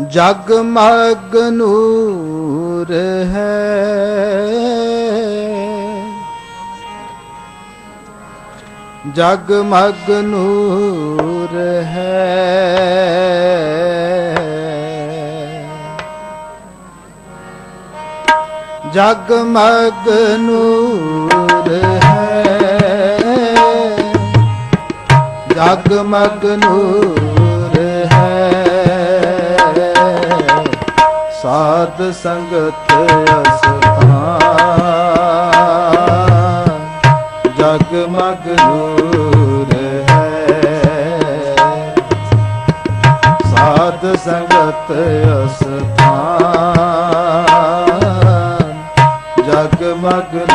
ਜਗ ਮਗ ਨੂਰ ਹੈ। ਜਗ ਮਗ ਨੂਰ ਹੈ। ਜਗ ਮਗ ਨੂਰ ਹੈ। ਜਗ ਮਗ ਨੂਰ ਸਾਧ ਸੰਗਤ ਅਸਥਾਨ। ਜਗ ਮਗ ਨੂਰ ਹੈ। ਸਾਧ ਸੰਗਤ ਅਸਥਾਨ। ਜਗ ਮਗ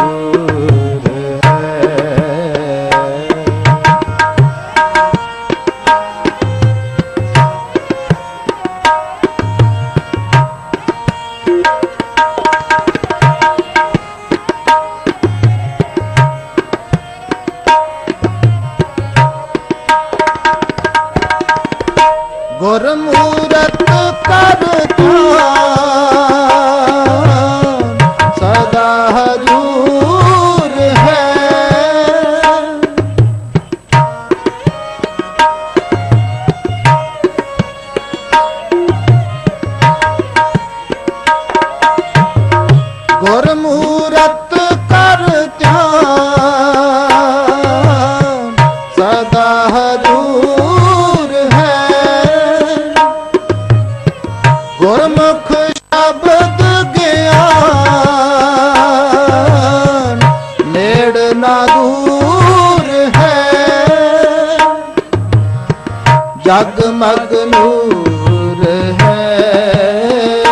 ਜਗ ਮਗ ਨੂਰ ਹੈ।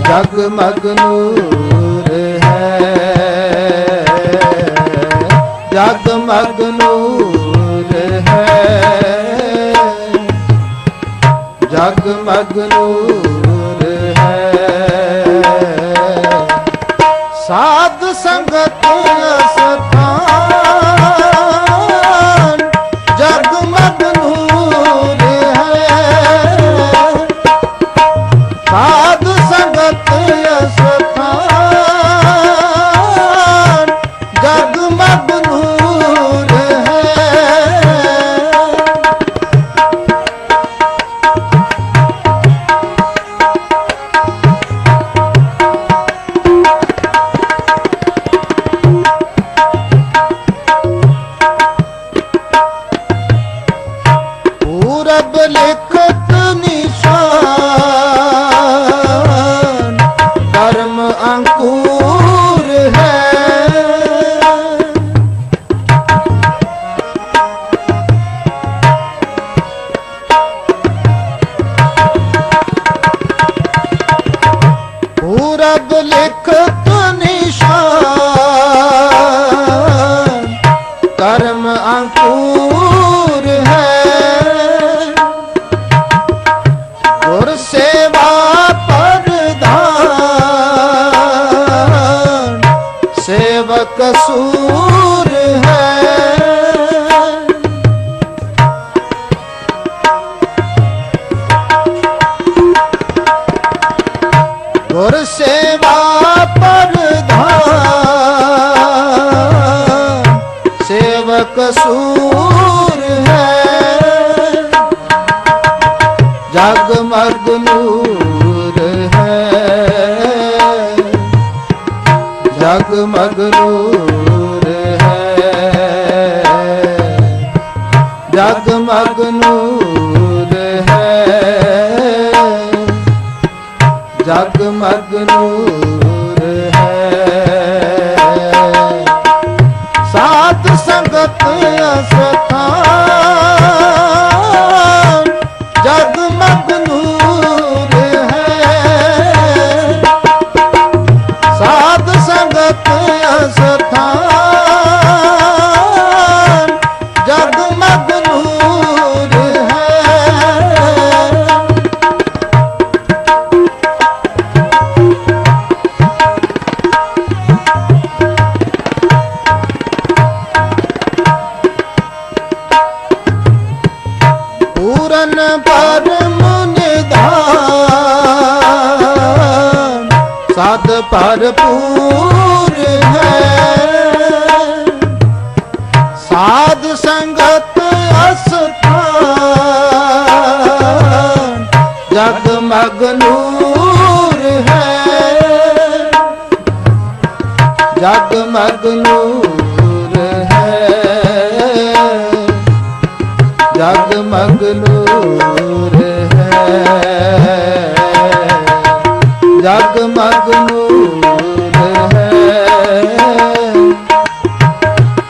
ਜਗ ਮਗ ਨੂਰ ਹੈ। ਜਗ ਮਗ ਨੂਰ ਹੈ। ਜਗ ਮਗ ਨੂਰ ਪੂਰਬ ਲਿਖਤ ਨਿਸ਼ਾਨ। ਕਰਮ ਅੰਕੂਰ ਹੈ। ਗੁਰ ਸੇਵਾ ਪ੍ਰਧਾਨ। ਸੇਵਕ ਸੂਰ ਸੇਵਾ ਪ੍ਰਧਾਨ ਸੇਵਕ ਸੂਰ ਹੈ ਜਗ ਮਰਗ ਨੂਰ ਹੈ ਜਗ ਮਗ ਨੂਰ ਹੈ ਜਗ ਮਗ ਨੂਰ ਹੈ ਜਗ ਮਗ ਭਰਪੂਰ ਹੈ। ਸਾਧ ਸੰਗਤ ਅਸਥਾਨ ਜਗਮਗ ਨੂਰ ਹੈ। ਜਗਮਗ ਨੂਰ ਹੈ। ਜਗਮਗ ਨੂਰ ਹੈ। ਜਗਮਗ ਨੂਰ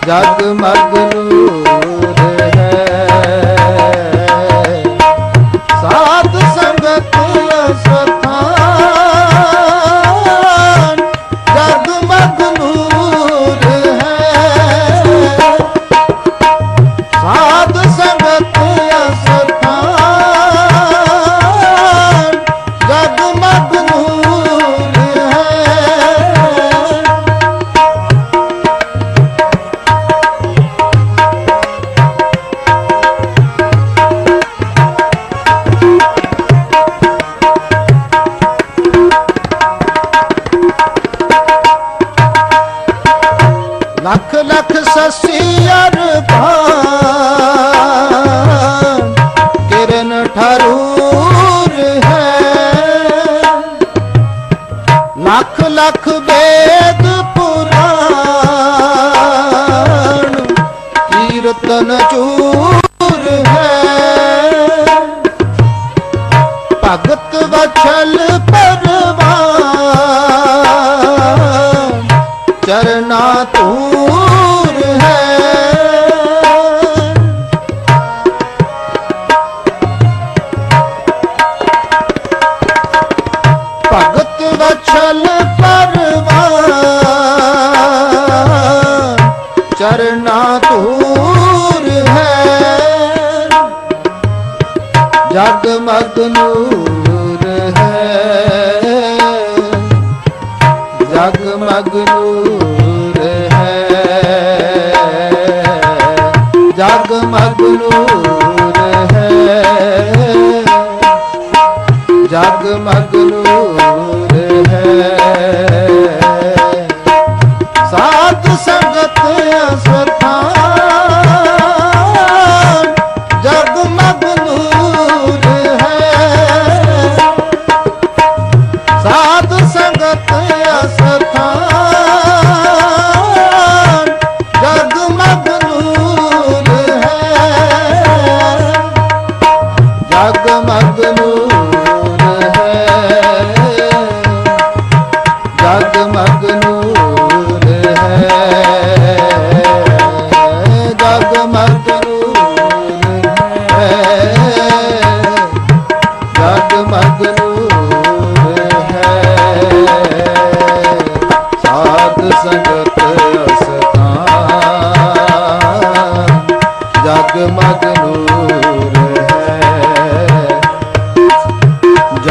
ਜਗਮਗ ਨੂਰ ਲੱਖ ਸਸੀ ਕਿਰਨ ਠਰੂਰ ਹੈ ਲੱਖ ਲੱਖ ਵੇਦ ਪੁਰਾਣ ਕੀਰਤਨ ਚੂਰ ਹੈ ਭਗਤ ਵਛਲ ਪਰਵਾਨ ਚਰਨਾ ਤੂੰ ਚਰਨਾ ਤੂਰ ਹੈ। ਜਗਮਗ ਨੂਰ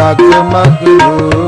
ਜਗਮਗ ਨੂਰ